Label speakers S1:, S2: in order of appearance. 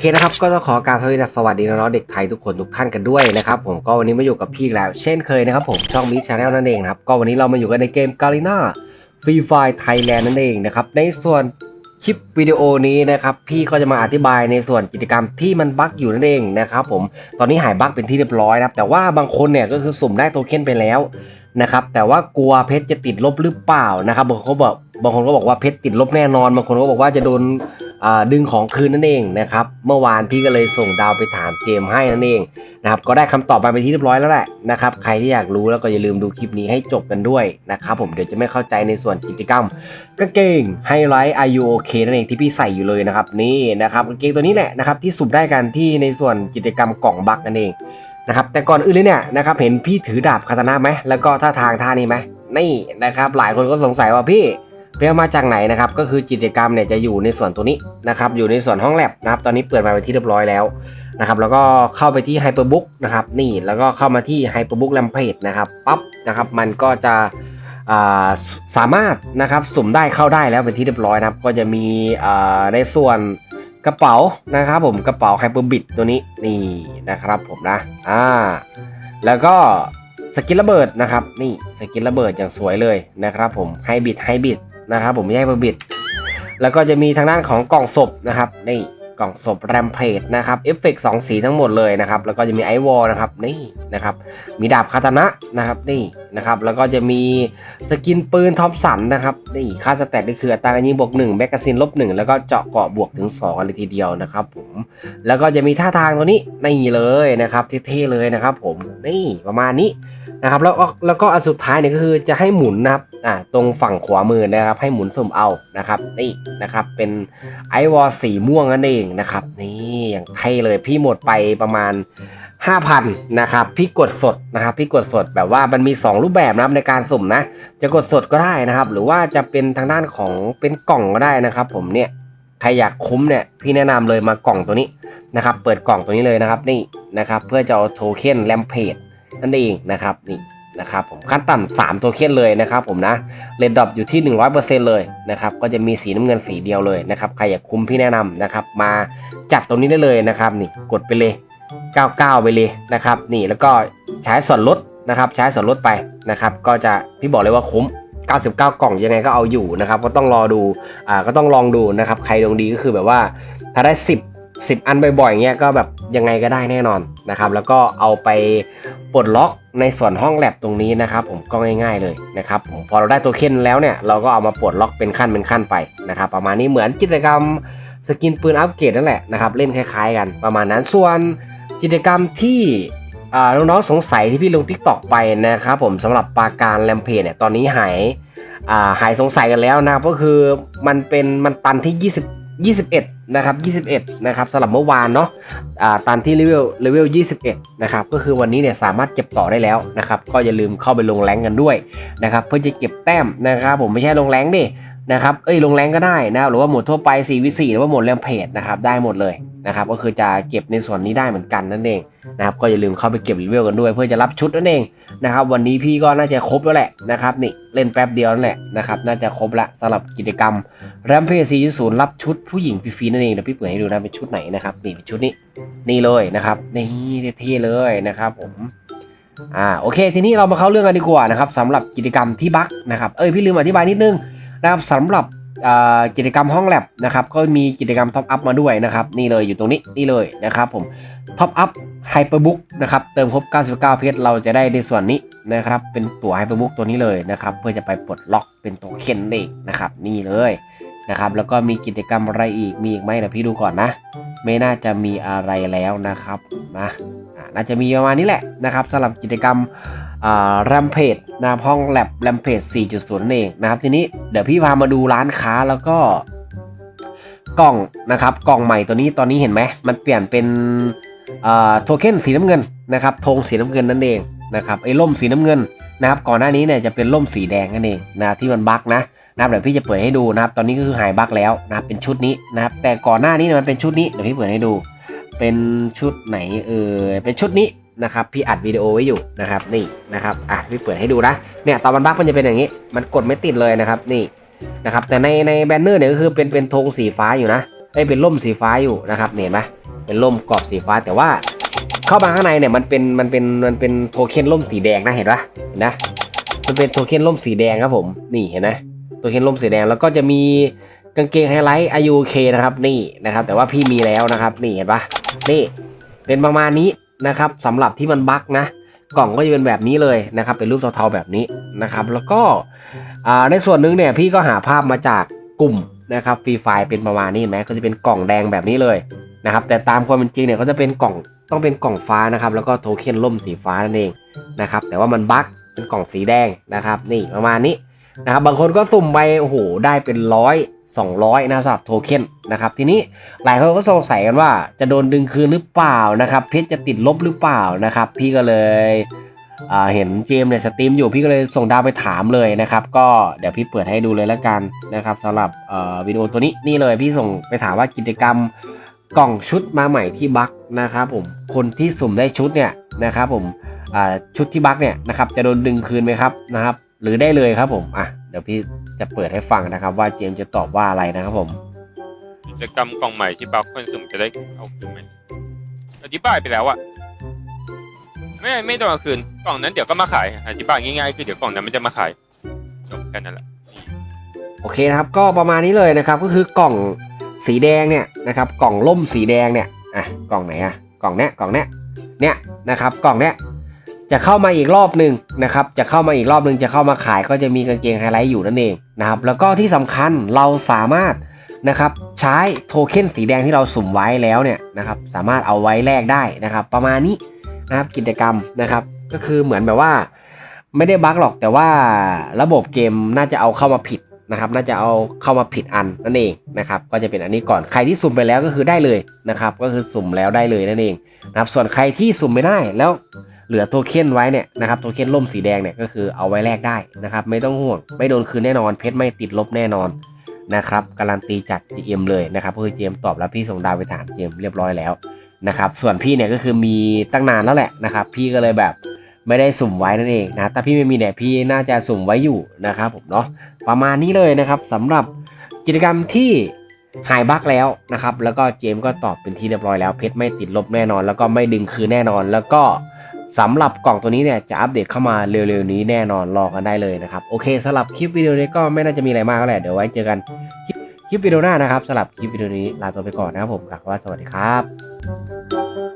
S1: เคนะครับ ก็ต้องขอการสวัสดีสวัสดีน้องๆเด็กไทยทุกคนทุกท่านกันด้วยนะครับผมก็วันนี้มาอยู่กับพี่แล้วเช่นเคยนะครับผมช่องมิชชาแนลนั่นเองครับก็วันนี้เรามาอยู่กันในเกมกาลิน่าฟรีไฟไทยแลนด์นั่นเองนะครับในส่วนคลิปวิดีโอนี้นะครับพี่ก็จะมาอธิบายในส่วนกิจกรรมที่มันบั๊กอยู่นั่นเองนะครับผมตอนนี้หายบั๊กเป็นที่เรียบร้อยนะครับแต่ว่าบางคนเนี่ยก็คือสุ่มได้โทเค็นไปแล้วนะครับแต่ว่ากลัวเพชรจะติดลบหรือเปล่านะครับบางคนก็บอกบางคนก็บอกว่าเพชรติดลบแน่นอน บางคนก็บอกว่าจะโดน ดึงของคืนนั่นเองนะครับ เมื่อวานพี่ก็เลยส่งดาวไปถามเจมให้นั่นเองนะครับ ก็ได้คำตอบมาเป็นที่เรียบร้อยแล้วแหละนะครับ ใครที่อยากรู้แล้วก็อย่าลืมดูคลิปนี้ให้จบกันด้วยนะครับผมเดี๋ยวจะไม่เข้าใจในส่วนกิจกรรมกางเกงไฮไลท์ Are you okay นั่นเองที่พี่ใส่อยู่เลยนะครับนี่นะครับกางเกงตัวนี้แหละนะครับที่สุ่มได้กันที่ในส่วนกิจกรรมกล่องบักนั่นเองนะครับแต่ก่อนอื่นเลยเนี่ยนะครับเห็นพี่ถือดาบคาตานะไหมแล้วก็ท่าทางท่านี้ไหมนี่นะครับหลายคนก็สงสัยว่าพี่ ไปเอามาจากไหนนะครับก็คือกิจกรรมเนี่ยจะอยู่ในส่วนตัวนี้นะครับอยู่ในส่วนห้องแลบนะครับตอนนี้เปิดมาเป็นที่เรียบร้อยแล้วนะครับแล้วก็เข้าไปที่ Hyperbook นะครับนี่แล้วก็เข้ามาที่ Hyperbook Rampage นะครับปั๊บนะครับมันก็จะาสามารถนะครับสุ่มได้เข้าได้แล้วเป็นที่เรียบร้อยนะครับก็จะมีในส่วนกระเป๋านะครับผมกระเป๋า Hyperbit ตัวนี้นี่นะครับผมนะอ่าแล้วก็สกินระเบิดนะครับนี่สกินระเบิดอย่างสวยเลยนะครับผมไฮบิดไฮบิด นะครับผมไม่ใช่เบอร์บิด แล้วก็จะมีทางด้านของกล่องศพนะครับนี่กล่องศพแรมเพจนะครับเอฟเฟกต์สองสีทั้งหมดเลยนะครับ แล้วก็จะมีไอวอลนะครับนี่นะครับ มีดาบคาตานะนะครับนี่นะครับ แล้วก็จะมีสกินปืนทอมสันนะครับนี่ค่าสแตทนี่คืออัตราการยิงบวก1แมกกาซีนลบ1แล้วก็เจาะเกาะบวกถึง2กันเลยทีเดียวนะครับผมแล้วก็จะมีท่าทางตัวนี้นี่เลยนะครับเท่ๆเลยนะครับ ผมนี่ประมาณนี้นะครับแล้วก็แล้วก็อันสุดท้ายเนี่ยก็คือจะให้หมุนนะครับอ่าตรงฝั่งขวามือนะครับ ให้หมุนสุ่มเอานะครับนี่นะครับเป็นไอวอลสีม่วงนั่นเองนะครับนี่อย่างเท่เลยพี่หมดไปประมาณ 5,000นะครับพี่กดสดนะครับพี่กดสดแบบว่ามันมี 2 รูปแบบนะครับในการสุ่มนะ จะกดสดก็ได้นะครับ หรือว่าจะเป็นทางด้านของเป็นกล่องก็ได้นะครับ ผมเนี่ยใครอยากคุ้มเนี่ยพี่แนะนำเลยมากล่องตัวนี้นะครับ เปิดกล่องตัวนี้เลยนะครับนี่นะครับ เพื่อจะเอาโทเค็นแรมเพจนั่นเองนะครับนี่นะครับผมขั้นต่ำสามตัวเค็นเลยนะครับ ผมนะเรดดอปอยู่ที่ 100%เลยนะครับก็จะมีสีน้ำเงินสีเดียวเลยนะครับใครอยากคุ้มพี่แนะนำนะครับ มาจัดตรงนี้ได้เลยนะครับนี่กดไปเลย 99 ไปเลยนะครับ นี่แล้วก็ใช้ส่วนลดนะครับใช้ส่วนลดไปนะครับ ก็จะพี่บอกเลยว่าคุ้ม 99 กล่องยังไงก็เอาอยู่นะครับ ก็ต้องรอดูอ่าก็ต้องลองดูนะครับ ใครดวงดีก็คือแบบว่าถ้าได้ 10 10 อันบ่อยๆเงี้ยก็แบบยังไงก็ได้แน่นอนนะครับแล้วก็เอาไปปลดล็อกในส่วนห้องแลบตรงนี้นะครับผมก็ง่ายๆเลยนะครับผมพอเราได้ตัวเค้นแล้วเนี่ยเราก็เอามาปลดล็อกเป็นขั้นเป็นขั้นไปนะครับประมาณนี้เหมือนกิจกรรมสกินปืนอัปเกรดนั่นแหละนะครับเล่นคล้ายๆกันประมาณนั้นส่วน กิจกรรมที่น้องๆสงสัยที่พี่ลงทิกตอกไปนะครับผมสำหรับปาการแรมเพจเนี่ยตอนนี้หายาหายสงสัยกันแล้วนะครับก็คือมันเป็นมันตันที่ 20 21 นะครับ 21 นะครับสำหรับเมื่อวานเนาะตันที่เลเวลเลเวล 21 นะครับก็คือวันนี้เนี่ยสามารถเก็บต่อได้แล้วนะครับก็อย่าลืมเข้าไปลงแรงกันด้วยนะครับเพื่อจะเก็บแต้มนะครับผมไม่ใช่ลงแรงดิ นะครับ เอ้ยลงแรงก็ได้นะรหรือว่าโหมดทั่วไป 4 วิ4หรือว่าโหมดแรมเพจนะครับ ได้หมดเลยนะครับ ก็คือจะเก็บในส่วนนี้ได้เหมือนกันนั่นเองนะครับ ก็อย่าลืมเข้าไปเก็บเลเวลกันด้วย เพื่อจะรับชุดนั่นเองนะครับ วันนี้พี่ก็น่าจะครบแล้วแหละนะครับ นี่เล่นแป๊บเดียวนั่นแหละนะครับ น่าจะครบละสำหรับกิจกรรมแรมเพจซีศูนย์รับชุดผู้หญิงฟรีๆนั่นเอง เดี๋ยวพี่เปิดให้ดูนะเป็นชุดไหนนะครับ นี่เป็นชุดนี้ นี่เลยนะครับ นี่เท่ๆเลยนะครับ ผมอ่าโอเค ทีนี้เรามาเข้าเรื่องกันดีกว่านะครับสำหรับกิจกรรมที่บักนะครับ เอ้ยพี่ลืมอธิบายนิดนึง นะครับสำหรับกิจกรรมห้องแลบนะครับก็มีกิจกรรมท็อปอัพมาด้วยนะครับนี่เลยอยู่ตรงนี้นี่เลยนะครับผมท็อปอัพไฮเปอร์บุ๊กนะครับเติมครบ 99 เพชรเราจะได้ในส่วนนี้นะครับเป็นตั๋วไฮเปอร์บุ๊กตัวนี้เลยนะครับเพื่อจะไปปลดล็อกเป็นตัวเคนเองนะครับนี่เลยนะครับแล้วก็มีกิจกรรมอะไรอีกมีอีกไหมเดี๋ยวพี่ดูก่อนนะ ไม่น่าจะมีอะไรแล้วนะครับนะน่าจะมีประมาณนี้แหละนะครับสำหรับกิจกรรม แรมเพจนะครับห้องแลบแรมเพจ4.0นั่นเองนะครับทีนี้เดี๋ยวพี่พามาดูร้านค้าแล้วก็กล่องนะครับกล่องใหม่ตัวนี้ตอนนี้เห็นไหมมันเปลี่ยนเป็นโทเค็นสีน้ำเงินนะครับธงสีน้ำเงินนั่นเองนะครับไอ้ล่มสีน้ำเงินนะครับก่อนหน้านี้เนี่ยจะเป็นล่มสีแดงนั่นเองนะที่มันบั๊กนะนะครับเดี๋ยวพี่จะเปิดให้ดูนะครับตอนนี้ก็คือหายบั๊กแล้วนะครับเป็นชุดนี้นะครับแต่ก่อนหน้านี้เนี่ยมันเป็นชุดนี้เดี๋ยวพี่เปิดให้ดู เป็นชุดไหนเออเป็นชุดนี้ นะครับพี่อัดวิดีโอไว้อยู่นะครับนี่นะครับอะพี่เปิดให้ดูนะเนี่ยตอนมันบั๊กมันจะเป็นอย่างนี้ มันกดไม่ติดเลยนะครับนี่นะครับแต่ในในแบนเนอร์เนี่ยก็คือเป็นเป็นธงสีฟ้าอยู่นะไออ้ยเป็นร่มสีฟ้าอยู่นะครับเห็นไหมเป็นร่มกรอบสีฟ้าแต่ว่าเข้ามาข้างในเนี่ยมันเป็นมันเป็นมันเป็นโทเค็นร่มสีแดงนะเห็นปะเห็นนะมันเป็นโทเค็นร่มสีแดงครับผมนี่เห็นไหมโทเค็นร่มสีแดงแล้วก็จะมีกางเกงไฮไลท์อายุเคนะครับนี่นะครับแต่ว่าพี่มีแล้วนะครับนี่เห็นปะนี่เป็นประมาณนี้ นะครับสำหรับที่มันบั๊กนะ กล่องก็จะเป็นแบบนี้เลยนะครับ เป็นรูปเทาๆแบบนี้นะครับ แล้วก็ในส่วนหนึงเนี่ยพี่ก็หาภาพมาจากกลุ่มนะครับฟรีไฟเป็นประมาณนี้เห็นไหมก็จะเป็นกล่องแดงแบบนี้เลยนะครับ แต่ตามความเป็นจริงเนี่ยก็จะเป็นกล่องต้องเป็นกล่องฟ้านะครับ แล้วก็โทเค็นล่มสีฟ้านั่นเองนะครับ แต่ว่ามันบั๊กเป็นกล่องสีแดงนะครับ นี่ประมาณนี้นะครับ บางคนก็สุ่มไปโอ้โหได้เป็นร้อย สองร้อยนะครับสำหรับโทเค็นนะครับทีนี้หลายคนก็สงสัยกันว่าจะโดนดึงคืนหรือเปล่านะครับเพชรจะติดลบหรือเปล่านะครับ พี่ก็เลยเห็นเจมส์เนี่ยสตรีมอยู่พี่ก็เลยส่งดาวไปถามเลยนะครับ ก็เดี๋ยวพี่เปิดให้ดูเลยแล้วกันนะครับสำหรับวิดีโอตัวนี้นี่เลยพี่ส่งไปถามว่ากิจกรรมกล่องชุดมาใหม่ที่บัคนะครับผมคนที่สุ่มได้ชุดเนี่ยนะครับผมชุดที่บัคเนี่ยนะครับจะโดนดึงคืนไหมครับนะครับ หรือได้เลยครับผมอะเดี๋ยวพี่ จะเปิดให้ฟังนะครับ ว่าเจมส์จะตอบว่าอะไรนะครับผม
S2: กิจกรรมกล่องใหม่ที่บัฟคนสุ่มจะได้เอาคืนไหมอธิบายไปแล้วอะไม่ไม่ต้องเอาคืนกล่องนั้นเดี๋ยวก็มาขายอธิบายง่ายๆคือเดี๋ยวกล่องนั้นมันจะมาขายจบแค่นั้นแหละ
S1: โอเคนะครับก็ประมาณนี้เลยนะครับก็คือกล่องสีแดงเนี่ยนะครับกล่องล่มสีแดงเนี่ยอะกล่องไหนอะกล่องเนี้ยกล่องเนี้ยเนี่ยนะครับกล่องเนี้ย จะเข้ามาอีกรอบหนึ่งนะครับ จะเข้ามาอีกรอบหนึ่งจะเข้ามาขายก็จะมีกางเกงไฮไลท์อยู่นั่นเองนะครับ แล้วก็ที่สำคัญเราสามารถนะครับใช้โทเค็นสีแดงที่เราสุ่มไว้แล้วเนี่ยนะครับสามารถเอาไว้แลกได้นะครับ ประมาณนี้นะครับกิจกรรมนะครับ ก็คือเหมือนแบบว่า ไม่ได้บั๊กหรอกแต่ว่าระบบเกมน่าจะเอาเข้ามาผิดนะครับน่าจะเอาเข้ามาผิดอันนั่นเองนะครับก็จะเป็นอันนี้ก่อนใครที่สุ่มไปแล้วก็คือได้เลยนะครับก็คือสุ่มแล้วได้เลยนั่นเองนะครับส่วนใครที่สุ่มไม่ได้แล้ว เหลือโทเค็นไว้เนี่ยนะครับโทเค็นล่มสีแดงเนี่ยก็คือเอาไว้แลกได้นะครับ ไม่ต้องห่วง ไม่โดนคืนแน่นอนเพชรไม่ติดลบแน่นอนนะครับการันตีจาก GM เลยนะครับก็คือ GM ตอบแล้วพี่ส่งดาวไปถาม GM เรียบร้อยแล้วนะครับส่วนพี่เนี่ยก็คือมีตั้งนานแล้วแหละนะครับพี่ก็เลยแบบไม่ได้สุ่มไว้นั่นเองนะถ้าพี่ไม่มีเนี่ยพี่น่าจะสุ่มไว้อยู่นะครับผมเนาะประมาณนี้เลยนะครับสำหรับกิจกรรมที่หายบั๊กแล้วนะครับแล้วก็เจมก็ตอบเป็นที่เรียบร้อยแล้วเพชรไม่ติดลบแน่นอน แล้วก็ไม่ดึงคืนแน่นอนแล้วก็ สำหรับกล่องตัวนี้เนี่ยจะอัปเดตเข้ามาเร็วๆนี้แน่นอนรอกันได้เลยนะครับ โอเคสำหรับคลิปวิดีโอนี้ก็ไม่น่าจะมีอะไรมากแล้วแหละเดี๋ยวไว้เจอกันคลิปคลิปวิดีโอหน้านะครับสำหรับคลิปวิดีโอนี้ลาตัวไปก่อนนะครับผมกล่าวว่าสวัสดีครับ